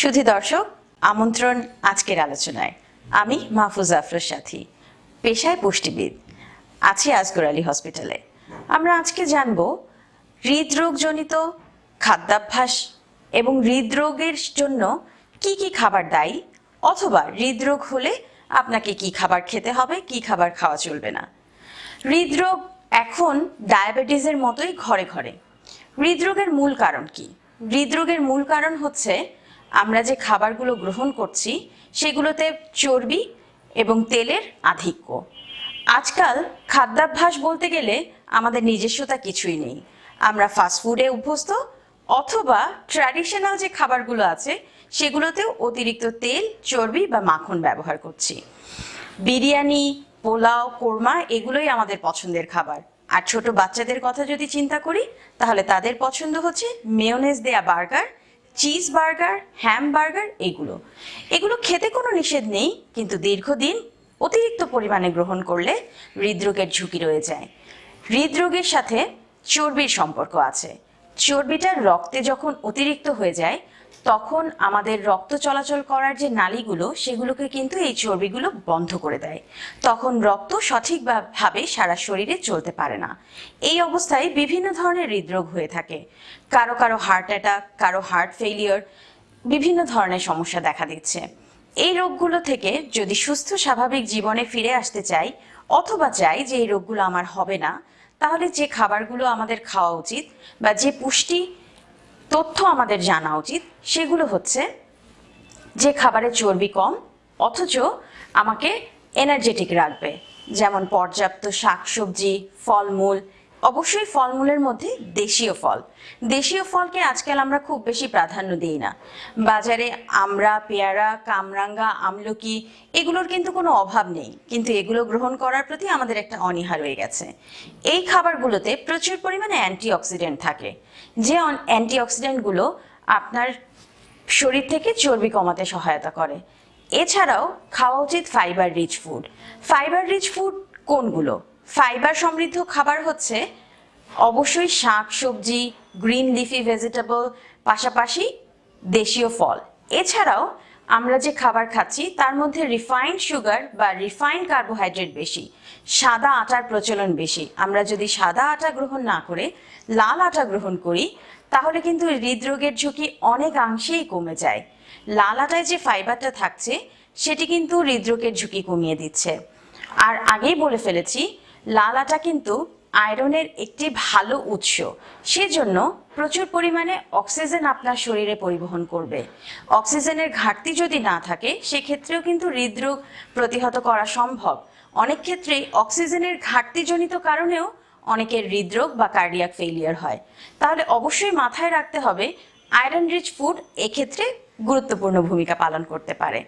সুধী দর্শক, আমন্ত্রণ আজকের আলোচনায়। আমি মাহফুজ আফরোজ সাথী, পেশায় পুষ্টিবিদ, আছি আজগর আলী হসপিটালে আমরা আজকে জানব হৃদরোগজনিত খাদ্যাভ্যাস এবং হৃদরোগের জন্য কি কি খাবার দায়ী অথবা হৃদরোগ হলে আপনাকে কি খাবার খেতে হবে, কি খাবার খাওয়া চলবে না। হৃদরোগ এখন ডায়াবেটিসের মতোই ঘরে ঘরে। হৃদরোগের মূল কারণ কি? হৃদরোগের মূল কারণ হচ্ছে আমরা যে খাবারগুলো গ্রহণ করছি, সেগুলোতে চর্বি এবং তেলের আধিক্য। আজকাল খাদ্যাভ্যাস বলতে গেলে আমাদের নিজস্বতা কিছুই নেই। আমরা ফাস্টফুডে অভ্যস্ত অথবা ট্র্যাডিশনাল যে খাবারগুলো আছে, সেগুলোতেও অতিরিক্ত তেল, চর্বি বা মাখন ব্যবহার করছি। বিরিয়ানি, পোলাও, কোরমা এগুলোই আমাদের পছন্দের খাবার। আর ছোট বাচ্চাদের কথা যদি চিন্তা করি, তাহলে তাদের পছন্দ হচ্ছে মেয়োনেজ দেয়া burger cheese burger ham burger এগুলো। এগুলো খেতে কোনো নিষেধ নেই, কিন্তু দীর্ঘদিন অতিরিক্ত পরিমাণে গ্রহণ করলে হৃদরোগের ঝুঁকি রয়ে যায়। হৃদরোগের সাথে চর্বির সম্পর্ক আছে। চর্বিটা রক্তে যখন অতিরিক্ত হয়ে যায় তখন আমাদের রক্ত চলাচল করার যে নালীগুলো, সেগুলোকে কিন্তু এই চর্বিগুলো বন্ধ করে দেয়। তখন রক্ত সঠিকভাবে সারা শরীরে চলতে পারে না। এই অবস্থায় বিভিন্ন ধরনের হৃদরোগ হয়ে থাকে। কারও কারও হার্ট অ্যাটাক কারও হার্ট ফেলিওর বিভিন্ন ধরনের সমস্যা দেখা দিচ্ছে। এই রোগগুলো থেকে যদি সুস্থ, স্বাভাবিক জীবনে ফিরে আসতে চাই, অথবা চাই যে এই রোগগুলো আমার হবে না, তাহলে যে খাবারগুলো আমাদের খাওয়া উচিত বা যে পুষ্টি তথ্য আমাদের জানা উচিত। সেগুলো হচ্ছে, যে খাবারে চর্বি কম, অথচ আমাকে এনার্জেটিক রাখবে। যেমন পর্যাপ্ত শাকসবজি, ফলমূল অবশ্যই ফলমূলের মধ্যে দেশীয় ফল। দেশীয় ফলকে আজকাল আমরা খুব বেশি প্রাধান্য দিই না। বাজারে আমরা, পেয়ারা, কামরাঙ্গা, আমলকি, এগুলোর কিন্তু কোনো অভাব নেই। কিন্তু এগুলো গ্রহণ করার প্রতি আমাদের একটা অনীহা রয়ে গেছে। এই খাবারগুলোতে প্রচুর পরিমাণে অ্যান্টিঅক্সিডেন্ট থাকে। যে অ্যান্টিঅক্সিডেন্টগুলো আপনার শরীর থেকে চর্বি কমাতে সহায়তা করে। এছাড়াও খাওয়া উচিত fibre rich food fibre rich food কোনগুলো? ফাইবার সমৃদ্ধ খাবার হচ্ছে অবশ্যই শাক, সবজি, গ্রিন লিফি ভেজিটেবল, পাশাপাশি দেশীয় ফল। এছাড়াও আমরা যে খাবার খাচ্ছি, তার মধ্যে রিফাইন্ড সুগার বা রিফাইন্ড কার্বোহাইড্রেট বেশি, সাদা আটার প্রচলন বেশি। আমরা যদি সাদা আটা গ্রহণ না করে লাল আটা গ্রহণ করি, তাহলে কিন্তু হৃদরোগের ঝুঁকি অনেকাংশেই কমে যায়। লাল আটায় যে ফাইবারটা থাকছে, সেটি কিন্তু হৃদরোগের ঝুঁকি কমিয়ে দিচ্ছে। আর আগেই বলে ফেলেছি লাল আটা কিন্তু আয়রনের একটি ভালো উৎস। সেজন্য প্রচুর পরিমাণে অক্সিজেন আপনার শরীরে পরিবহন করবে। অক্সিজেনের ঘাটতি যদি না থাকে, সেক্ষেত্রেও কিন্তু হৃদরোগ প্রতিহত করা সম্ভব। অনেক ক্ষেত্রেই অক্সিজেনের ঘাটতিজনিত কারণেও অনেকের হৃদরোগ বা কার্ডিয়াক ফেলিয়ার হয়। তাহলে অবশ্যই মাথায় রাখতে হবে আয়রন রিচ ফুড এক্ষেত্রে গুরুত্বপূর্ণ ভূমিকা পালন করতে পারে।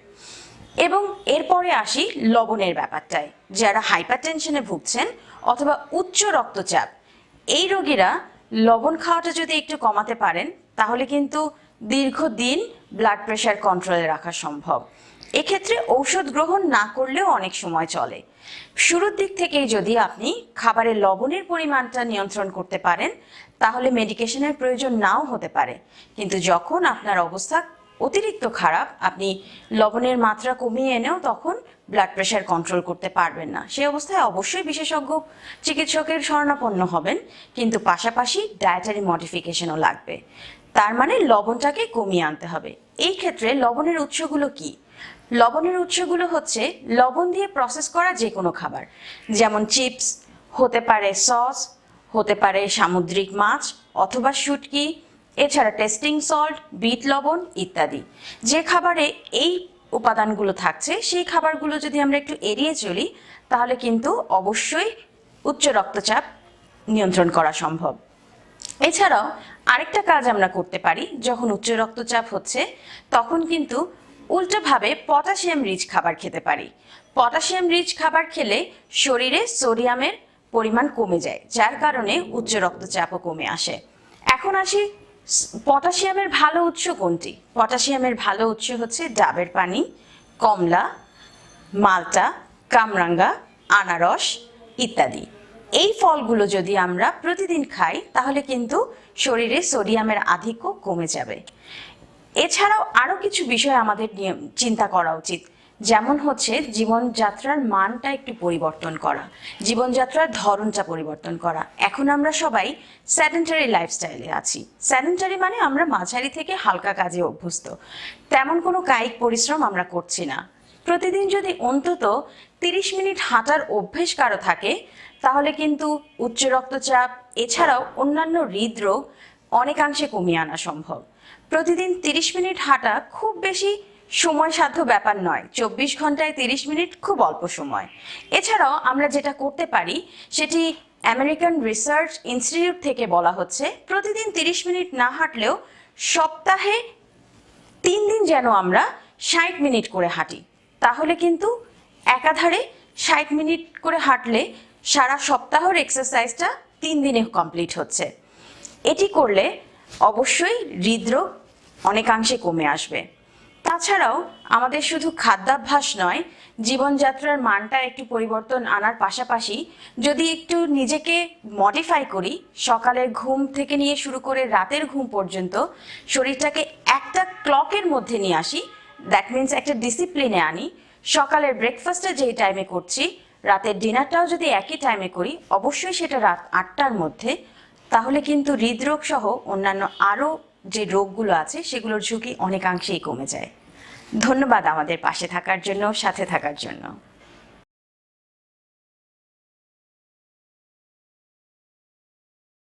এবং এরপরে আসি লবণের ব্যাপারটায়। যারা হাইপার টেনশনে ভুগছেন অথবা উচ্চ রক্তচাপ, এই রোগীরা লবণ খাওয়াটা যদি একটু কমাতে পারেন, তাহলে কিন্তু দীর্ঘদিন ব্লাড প্রেশার কন্ট্রোলে রাখা সম্ভব। এক্ষেত্রে ঔষধ গ্রহণ না করলেও অনেক সময় চলে। শুরুর দিক থেকেই যদি আপনি খাবারের লবণের পরিমাণটা নিয়ন্ত্রণ করতে পারেন, তাহলে মেডিকেশনের প্রয়োজন নাও হতে পারে। কিন্তু যখন আপনার অবস্থা অতিরিক্ত খারাপ, আপনি লবণের মাত্রা কমিয়ে এনেও তখন ব্লাড প্রেশার কন্ট্রোল করতে পারবেন না। সেই অবস্থায় অবশ্যই বিশেষজ্ঞ চিকিৎসকের শরণাপন্ন হবেন, কিন্তু পাশাপাশি ডায়েটারি মডিফিকেশনও লাগবে। তার মানে লবণটাকে কমিয়ে আনতে হবে। এই ক্ষেত্রে লবণের উৎসগুলো কি? লবণের উৎসগুলো হচ্ছে লবণ দিয়ে প্রসেস করা যে কোনো খাবার। যেমন চিপস হতে পারে সস হতে পারে সামুদ্রিক মাছ, অথবা শুটকি এছাড়া টেস্টিং সল্ট বিট লবণ ইত্যাদি। যে খাবারে এই উপাদানগুলো থাকছে, সেই খাবারগুলো যদি আমরা একটু এড়িয়ে চলি, তাহলে কিন্তু অবশ্যই উচ্চ রক্তচাপ নিয়ন্ত্রণ করা সম্ভব। এছাড়াও আরেকটা কাজ আমরা করতে পারি, যখন উচ্চ রক্তচাপ হচ্ছে, তখন কিন্তু উল্টোভাবে পটাশিয়াম রিচ খাবার খেতে পারি। পটাশিয়াম রিচ খাবার খেলে শরীরে সোডিয়ামের পরিমাণ কমে যায়, যার কারণে উচ্চ রক্তচাপও কমে আসে। এখন আসি পটাশিয়ামের ভালো উৎস কোনটি? পটাশিয়ামের ভালো উৎস হচ্ছে ডাবের পানি, কমলা, মালটা, কামরাঙ্গা, আনারস ইত্যাদি। এই ফলগুলো যদি আমরা প্রতিদিন খাই, তাহলে কিন্তু শরীরে সোডিয়ামের আধিক্য কমে যাবে। এছাড়াও আরও কিছু বিষয় আমাদের নিয়ে চিন্তা করা উচিত। যেমন হচ্ছে জীবনযাত্রার মানটা একটু পরিবর্তন করা, জীবনযাত্রার ধরনটা পরিবর্তন করা। এখন আমরা সবাই স্যাডেন্টারি লাইফস্টাইলে আছি। স্যাডেন্টারি মানে আমরা মাঝারি থেকে হালকা কাজে অভ্যস্ত। তেমন কোনো কায়িক পরিশ্রম আমরা করছি না। প্রতিদিন যদি অন্তত তিরিশ মিনিট হাঁটার অভ্যেস কারও থাকে, তাহলে কিন্তু উচ্চ রক্তচাপ, এছাড়াও অন্যান্য হৃদরোগ অনেকাংশে কমিয়ে আনা সম্ভব। প্রতিদিন তিরিশ মিনিট হাঁটা খুব বেশি সময় সাধ্য ব্যাপার নয়। চব্বিশ ঘন্টায় তিরিশ মিনিট খুব অল্প সময়। এছাড়াও আমরা যেটা করতে পারি, সেটি আমেরিকান রিসার্চ ইনস্টিটিউট থেকে বলা হচ্ছে, প্রতিদিন তিরিশ মিনিট না হাঁটলেও সপ্তাহে তিন দিন যেন আমরা ষাট মিনিট করে হাঁটি। তাহলে কিন্তু একাধারে ষাট মিনিট করে হাঁটলে সারা সপ্তাহের এক্সারসাইজটা তিন দিনে কমপ্লিট হচ্ছে। এটি করলে অবশ্যই হৃদরোগ অনেকাংশে কমে আসবে। তাছাড়াও আমাদের শুধু খাদ্যাভ্যাস নয়, জীবনযাত্রার মানটা একটু পরিবর্তন আনার পাশাপাশি যদি একটু নিজেকে মডিফাই করি, সকালের ঘুম থেকে নিয়ে শুরু করে রাতের ঘুম পর্যন্ত শরীরটাকে একটা ক্লকের মধ্যে নিয়ে আসি দ্যাট মিন্স একটা ডিসিপ্লিনে আনি। সকালের ব্রেকফাস্টটা যেই টাইমে করছি, রাতের ডিনারটাও যদি একই টাইমে করি, অবশ্যই সেটা রাত আটটার মধ্যে। তাহলে কিন্তু হৃদরোগ সহ অন্যান্য আরও যে রোগগুলো আছে, সেগুলোর ঝুঁকি অনেকাংশেই কমে যায়। ধন্যবাদ আমাদের পাশে থাকার জন্য সাথে থাকার জন্য।